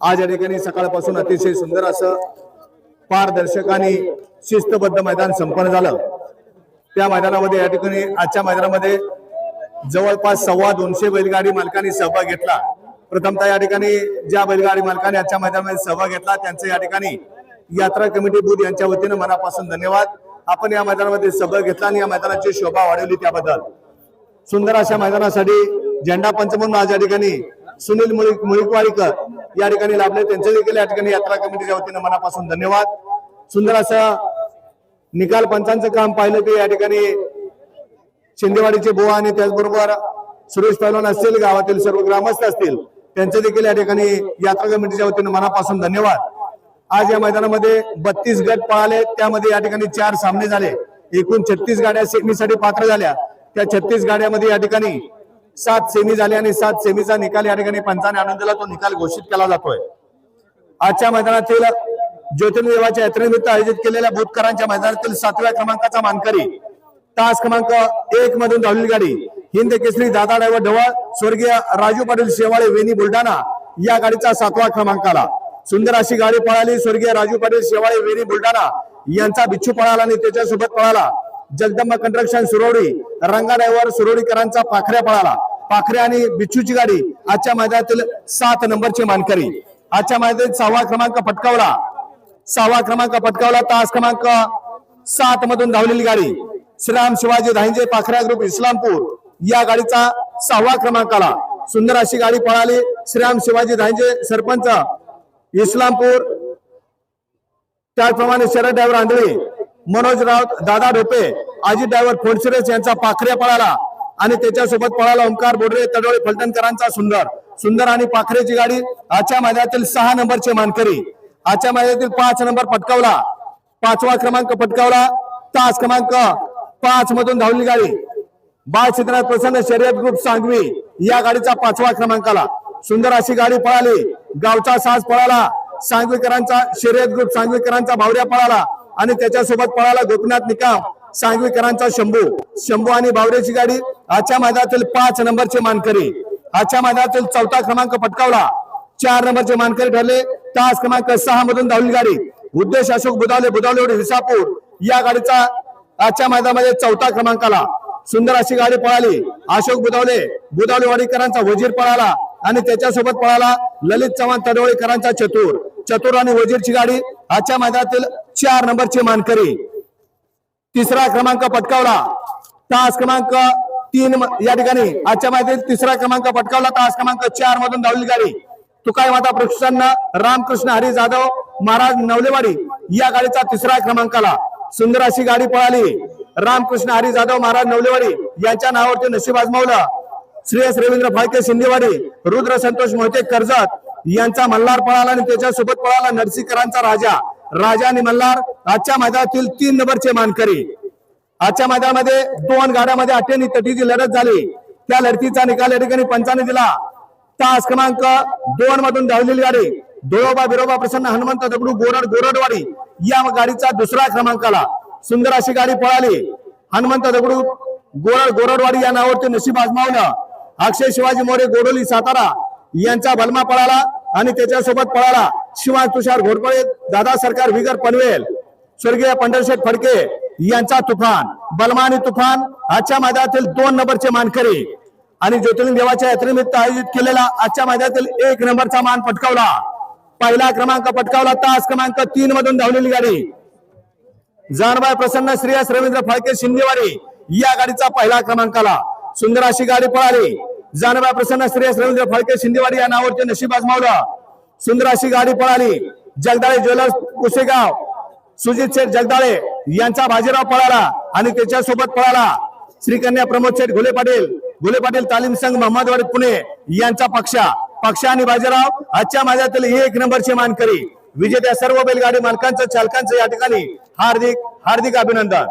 आज या ठिकाणी सकाळपासून अतिशय सुंदर असं पारदर्शक आणि शिस्तबद्ध मैदान संपन्न झालं. त्या मैदानामध्ये या ठिकाणी आजच्या मैदानामध्ये जवळपास सव्वा दोनशे बैलगाडी मालकांनी सहभाग घेतला. प्रथमतः या ठिकाणी ज्या बैलगाडी मालकांनी आजच्या मैदानामध्ये सहभाग घेतला त्यांचे या ठिकाणी यात्रा कमिटी बुध यांच्या वतीनं मनापासून धन्यवाद. आपण या मैदानामध्ये सहभाग घेतला आणि या मैदानाची शोभा वाढवली त्याबद्दल. सुंदर अशा मैदानासाठी झेंडा पंच म्हणून आज या ठिकाणी सुनील मुळी- मुळीकवाडीकर या ठिकाणी लाभले. त्यांचे देखील या ठिकाणी यात्रा कमिटीच्या वतीनं मनापासून धन्यवाद. सुंदर असं निकाल पंचांचं काम पाहिलं की या ठिकाणी शिंदेवाडीचे बुवा आणि त्याचबरोबर सुरेश पैलवान असतील गावातील सर्व ग्रामस्थ असतील त्यांचे देखील या ठिकाणी यात्रा कमिटीच्या वतीनं मनापासून धन्यवाद. आज या मैदानामध्ये बत्तीस गट पळाले. त्यामध्ये या ठिकाणी चार सामने झाले. एकूण छत्तीस गाड्या सेमीसाठी पात्र झाल्या. त्या छत्तीस गाड्यामध्ये या ठिकाणी सात सेमी झाले आणि सात सेमीचा निकाल या ठिकाणी पंचाने आणून दिला तो निकाल घोषित केला जातोय. आजच्या मैदानातील ज्योतिर्देवाच्या यात्रेनिमित्त आयोजित केलेल्या भूतकरांच्या मैदानातील सातव्या क्रमांकाचा मानकरी तास क्रमांक एक मधून धावलेली गाडी हिंद केसरी दादा ड्रायव्हर ढवळ स्वर्गीय राजू पाटील शेवाळे वेणी बुलढाणा या गाडीचा सातवा क्रमांक आला सुंदर अशी गाडी पळाली स्वर्गीय राजू पाटील शेवाळे वेणी बुलढाणा यांचा बिच्छू पळाला आणि त्याच्यासोबत पळाला जगदंबा कंस्ट्रक्शन सुरवडी रंगा डायव्हर सुरवडीकरांचा पाखऱ्या पळाला. पाखरे आणि बिच्छूची गाडी आजच्या मैदानातील सात नंबरची मानकरी. आजच्या मैदानात सहावा क्रमांक पटकावला. सहावा क्रमांक पटकावला तास क्रमांक सात मधून धावलेली गाडी. श्रीराम शिवाजी धांजे पाखऱ्या ग्रुप इस्लामपूर या गाडीचा सहावा क्रमांक आला. सुंदर अशी गाडी पळाली. श्रीराम शिवाजी धांजे सरपंच इस्लामपूर. त्याचप्रमाणे शरद ड्रायव्हर आंधळे मनोज राऊत दादा ढोपे अजित ड्रायव्हर फोडसिरस यांचा पाखऱ्या पळाला. आणि त्याच्यासोबत पळाला ओंकार बोडरे तडोळे फलटणकरांचा सुंदर. सुंदर आणि पाखरेची गाडी आजच्या मैदानातील सहा नंबरचे मानकरी. आजच्या मैदानातील पाच नंबर पटकावला. पाचवा क्रमांक पटकावला. तास क्रमांक पाच मधून धावली गाडी. बाळ सिद्धनाथ प्रसन्न शर्यत ग्रुप सांगवी या गाडीचा पाचवा क्रमांक आला सुंदर अशी गाडी पळाली. गावचा साज पळाला. सांगवीकरांचा शर्यत ग्रुप सांगवीकरांचा भावड्या पळाला. आणि त्याच्यासोबत पळाला गोपीनाथ निकाम. सांगवीकरांचा शंभू शंभू आणि बावरेची गाडी आजच्या मैदानातील पाच नंबरचे मानकरी. आजच्या मैदानातील चौथा क्रमांक पटकावला. चार नंबरचे मानकरी ठरले. तास क्रमांक सहा मधून धावली गाडी. उद्देश अशोक बुधावले बुधावले विसापूर. या गाडीचा आजच्या मैदानामध्ये चौथा क्रमांक आला. सुंदर अशी गाडी पळाली. अशोक बुधावले बुधावले वाडीकरांचा वजीर पळाला आणि त्याच्यासोबत पळाला ललित चव्हाण तडवळेकरांचा चतुर. चतुर आणि वजीरची गाडी आजच्या मैदानातील चार नंबरची मानकरी. तिसरा क्रमांक पटकावला. तास क्रमांक तीन या ठिकाणी. आजच्या माहितीत तिसरा क्रमांक पटकावला. तास क्रमांक चार मधून धावली गाडी. तुकाई माता प्रशिक्षण रामकृष्ण हरी जाधव महाराज नवलेवाडी या गाडीचा तिसरा क्रमांक आला सुंदर अशी गाडी पळाली. रामकृष्ण हरी जाधव महाराज नवलेवाडी यांच्या नावावरती नशीब आजमावलं. श्रेयस रवींद्र फाळके शिंदेवाडी रुद्र संतोष मोहिते कर्जत यांचा मल्हार पळाला आणि त्याच्यासोबत पळाला नरसीकरांचा राजा. राजा आणि मल्हार आजच्या मैदानातील तीन नंबरचे मानकरी. आजच्या मैदानामध्ये दोन गाड्यामध्ये अट्टेनी तटीची लढत झाली. त्या लढतीचा निकाल या ठिकाणी पंचाने दिला. तास क्रमांक दोन मधून धावलेली गाडी. धोळोबा बिरोबा प्रसन्न हनुमंत दगडू गोरड गोरडवाडी या गाडीचा दुसरा क्रमांक आला सुंदर अशी गाडी पळाली. हनुमंत दगडू गोरड गोरडवाडी या नावावरती नशीब आजमावलं. अक्षय शिवाजी मोरे गोडोली सातारा यांचा भलमा पळाला आणि त्याच्यासोबत पळाला. शिवाय तुषार घोडपळे दादा सरकार विगर पनवेल स्वर्गीय पंढरशेठ फडके यांचा तुफान बलमानी तुफान आजच्या मैदानातील दोन नंबरचे मानकरी आणि ज्योतिर्लिंग देवाच्या यात्रेनिमित्त आयोजित केलेला आजच्या मैदानातील एक नंबरचा मान पटकावला. पहिला क्रमांक पटकावला तास क्रमांक तीन मधून धावलेली गाडी. जानबाई प्रसन्न श्रेयस रवींद्र फाळके शिंदेवाडी या गाडीचा पहिला क्रमांक आला. सुंदर अशी गाडी पळाली. जानबाई प्रसन्न श्रेयस रवींद्र फाळके शिंदेवाडी या नावावरती नशीब आजमावलं. सुंदर अशी गाडी पळाली. जगदाळे ज्वेलर्स कुसेगाव. सुजित शेठ जगदाळे यांचा बाजीराव पळाला आणि त्याच्यासोबत पळाला. श्रीकन्या प्रमोद शेठ घुले पाटील. घुले पाटील तालीम संघ महम्मदवाडी पुणे यांचा पक्षा. पक्षा आणि बाजीराव आजच्या माझ्यातील एक नंबरची मानकरी. विजेत्या सर्व बैलगाडी मालकांचं चालकांचं या ठिकाणी हार्दिक हार्दिक अभिनंदन.